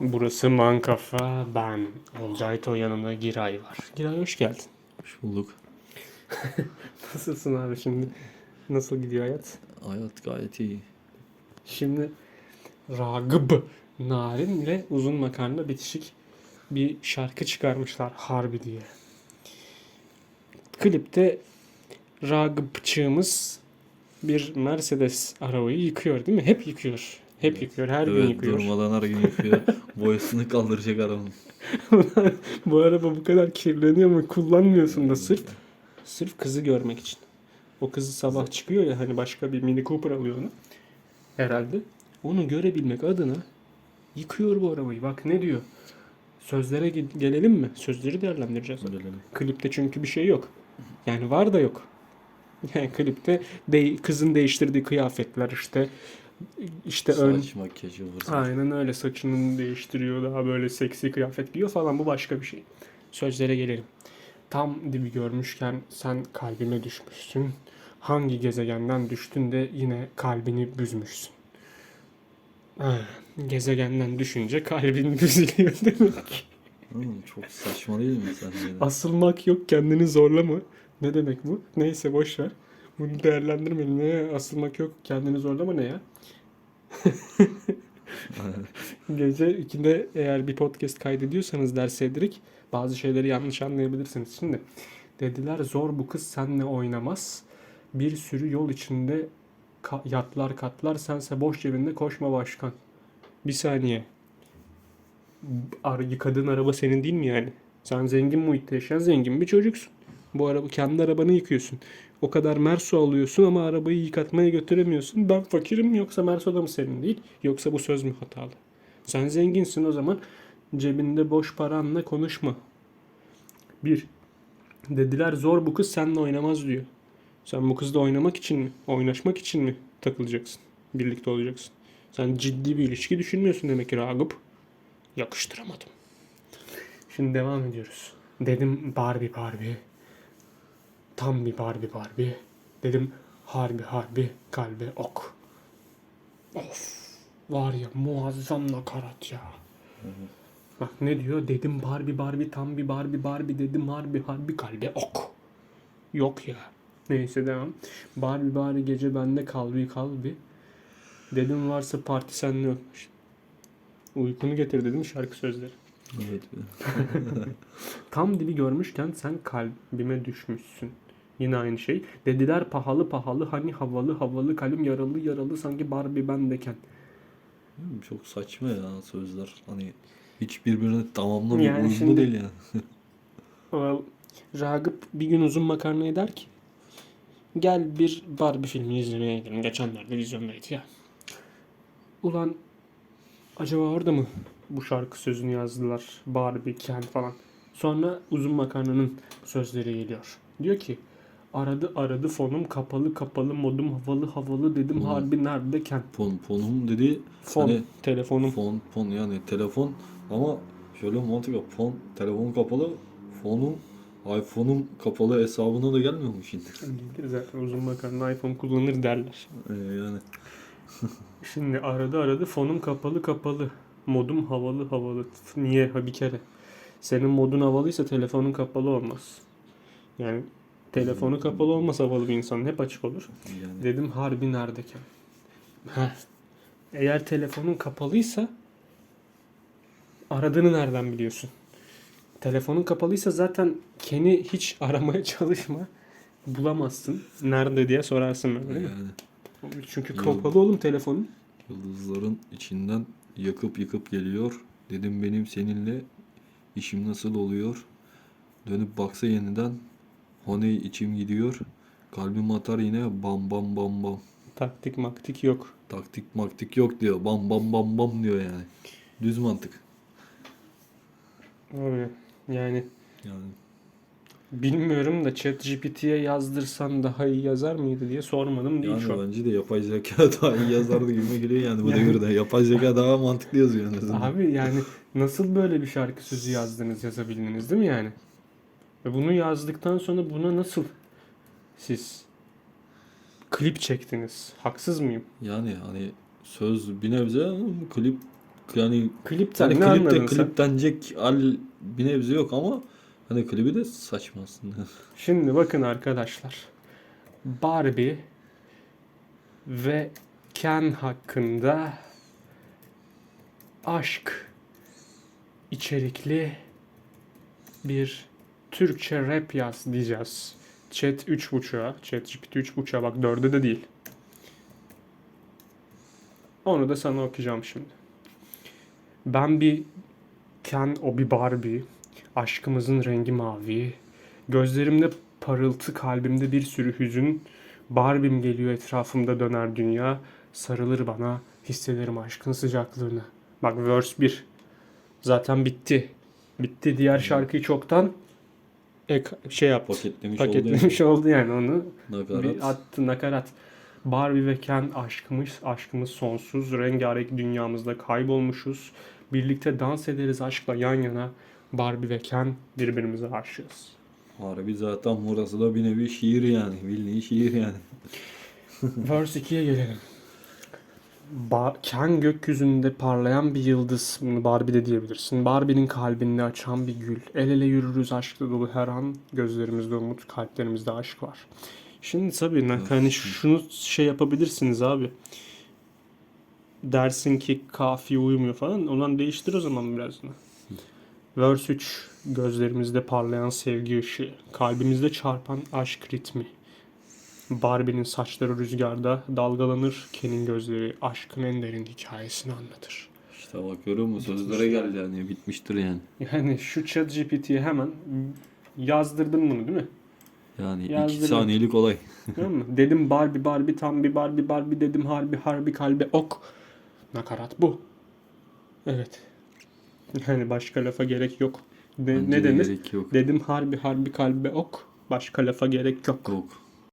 Burası Mankafa, ben. Olcay To yanımda Giray var. Giray hoş geldin. Hoş bulduk. Nasılsın abi şimdi? Nasıl gidiyor hayat? Hayat gayet iyi. Şimdi Ragıp Narin ile uzun makarna bitişik bir şarkı çıkarmışlar Harbi diye. Klipte Ragıpçığımız bir Mercedes arabayı yıkıyor değil mi? Hep yıkıyor. Hep yıkıyor. Her gün evet yıkıyor. durmadan her gün yıkıyor. Boyasını kaldıracak arabanın. bu araba bu kadar kirleniyor mu? Kullanmıyorsun da sırf sırf kızı görmek için. O kızı sabah çıkıyor ya hani başka bir Mini Cooper alıyor onu. Herhalde. Onu görebilmek adına yıkıyor bu arabayı. Bak ne diyor. Sözlere ge- gelelim mi? Sözleri değerlendireceğiz. Gelelim. Klipte çünkü bir şey yok. Yani var da yok. Yani klipte de- kızın değiştirdiği kıyafetler işte işte ön Saç makyajı vırsın. Aynen öyle saçını değiştiriyor daha böyle seksi kıyafet giyiyor falan bu başka bir şey. Sözlere gelelim. Tam dibi görmüşken sen kalbime düşmüşsün. Hangi gezegenden düştün de yine kalbini büzmüşsün. Ha, gezegenden düşünce kalbin büzülüyor demek. Çok saçma değil mi sen? Asılmak yok kendini zorlama. Ne demek bu? Neyse boş ver. Bunu değerlendirmeyelim. Ne? Asılmak yok kendini zorlama ne ya? Gece 2'de eğer bir podcast kaydediyorsanız ders Cedric bazı şeyleri yanlış anlayabilirsiniz. Şimdi dediler zor bu kız senle oynamaz. Bir sürü yol içinde ka- yatlar katlar sense boş cebinde koşma başkan. Bir saniye. Ar kadın araba senin değil mi yani? Sen zengin muhitte yaşayan zengin bir çocuksun. Bu araba kendi arabanı yıkıyorsun. O kadar Merso alıyorsun ama arabayı yıkatmaya götüremiyorsun. Ben fakirim yoksa Merso da mı senin değil? Yoksa bu söz mü hatalı? Sen zenginsin o zaman cebinde boş paranla konuşma. Bir. Dediler zor bu kız seninle oynamaz diyor. Sen bu kızla oynamak için mi? Oynaşmak için mi takılacaksın? Birlikte olacaksın. Sen ciddi bir ilişki düşünmüyorsun demek ki Ragıp. Yakıştıramadım. Şimdi devam ediyoruz. Dedim Barbie Barbie. Tam bir Barbie Barbie. Dedim harbi harbi kalbe ok. Of. Var ya muazzam nakarat ya. Bak ne diyor? Dedim Barbie Barbie tam bir Barbie Barbie dedim harbi harbi kalbe ok. Yok ya. Neyse devam. Barbie Barbie gece bende kalbi kalbi. Dedim varsa parti senle öpmüş. Uykunu getir dedim şarkı sözleri. evet. Tam dibi görmüşken sen kalbime düşmüşsün. Yine aynı şey. Dediler pahalı pahalı hani havalı havalı kalbim yaralı yaralı sanki Barbie bendeken. Bilmiyorum, Çok saçma ya sözler. Hani hiç birbirini tamamlamıyor. Yani uyumlu şimdi- değil yani. Ragıp bir gün uzun makarna eder ki gel bir Barbie filmi izlemeye gidelim. Geçenlerde vizyondaydı ya. Ulan acaba orada mı bu şarkı sözünü yazdılar? Barbie, Ken falan. Sonra uzun makarnanın sözleri geliyor. Diyor ki aradı aradı fonum kapalı kapalı modum havalı havalı dedim Ulan. harbi nerede Ken? Pon, ponum dedi. Fon, Hani telefonum. Fon, fon yani telefon ama şöyle mantık yap. Fon, telefon kapalı. Fonum, iPhone'um kapalı hesabına da gelmiyor mu şimdi? Gelir zaten uzun makarna iPhone kullanır derler. Ee, yani Şimdi aradı aradı fonum kapalı kapalı. Modum havalı havalı. Niye? Ha bir kere. Senin modun havalıysa telefonun kapalı olmaz. Yani telefonu kapalı olmaz havalı bir insanın. Hep açık olur. yani Dedim harbi neredeyken. Heh. Eğer telefonun kapalıysa aradığını nereden biliyorsun? Telefonun kapalıysa zaten Ken'i hiç aramaya çalışma. Bulamazsın. Nerede diye sorarsın böyle. değil mi? Çünkü kapalı oğlum telefonun. yıldızların içinden yakıp yıkıp geliyor. Dedim benim seninle işim nasıl oluyor? Dönüp baksa yeniden Honey içim gidiyor. Kalbim atar yine bam bam bam bam. Taktik maktik yok. Taktik maktik yok diyor. Bam bam bam bam diyor yani. Düz mantık. Abi yani Yani bilmiyorum da ChatGPT'ye yazdırsan daha iyi yazar mıydı diye sormadım değil Yani şu an. bence de yapay zeka daha iyi yazardı gibi geliyor yani bu Yani- devirde. Yapay zeka daha mantıklı yazıyor en azından. Abi yani nasıl böyle bir şarkı sözü yazdınız yazabildiniz değil mi yani? Ve bunu yazdıktan sonra buna nasıl siz klip çektiniz? Haksız mıyım? Yani hani söz bir nebze ama klip yani Klipten hani ne klip de anladın sen? klip denecek al bir nebze yok ama hani klibi de saçma aslında. Şimdi bakın arkadaşlar. Barbie ve Ken hakkında aşk içerikli bir Türkçe rap yaz diyeceğiz. Chat 3.5'a, Chat GPT 3.5'a bak 4'e de değil. Onu da sana okuyacağım şimdi. Ben bir Ken, o bir Barbie. Aşkımızın rengi mavi. Gözlerimde parıltı, kalbimde bir sürü hüzün. Barbie'm geliyor etrafımda döner dünya. Sarılır bana, hissederim aşkın sıcaklığını. Bak verse 1. Zaten bitti. Bitti. Diğer şarkıyı çoktan ek, şey yaptı. Paketlemiş, oldu Paketlemiş oldu yani onu. yani. Bir Nakarat. attı nakarat. Barbie ve Ken aşkımız, aşkımız sonsuz. Rengarenk dünyamızda kaybolmuşuz. Birlikte dans ederiz aşkla yan yana. Barbie ve Ken birbirimize aşığız. Harbi zaten burası da bir nevi şiir yani. Bildiğin şiir yani. Verse 2'ye gelelim. Ken gökyüzünde parlayan bir yıldız. Bunu Barbie de diyebilirsin. Barbie'nin kalbinde açan bir gül. El ele yürürüz aşkla dolu her an. Gözlerimizde umut, kalplerimizde aşk var. Şimdi tabii hani şunu şey yapabilirsiniz abi. Dersin ki kafiye uymuyor falan. Ondan değiştir o zaman biraz. da. Verse 3. Gözlerimizde parlayan sevgi ışığı. Kalbimizde çarpan aşk ritmi. Barbie'nin saçları rüzgarda dalgalanır. Ken'in gözleri aşkın en derin hikayesini anlatır. İşte bak görüyor musun? Sözlere geldi yani. Bitmiştir yani. Yani şu chat GPT'ye hemen yazdırdın bunu değil mi? Yani iki Yazdırdım. saniyelik olay. Değil mi? Dedim Barbie Barbie tam bir Barbie Barbie dedim harbi harbi kalbe ok. Nakarat bu. Evet. Yani başka lafa gerek yok. De- Bence ne de denir? gerek yok. Dedim harbi harbi kalbe ok. Başka lafa gerek yok. Yok.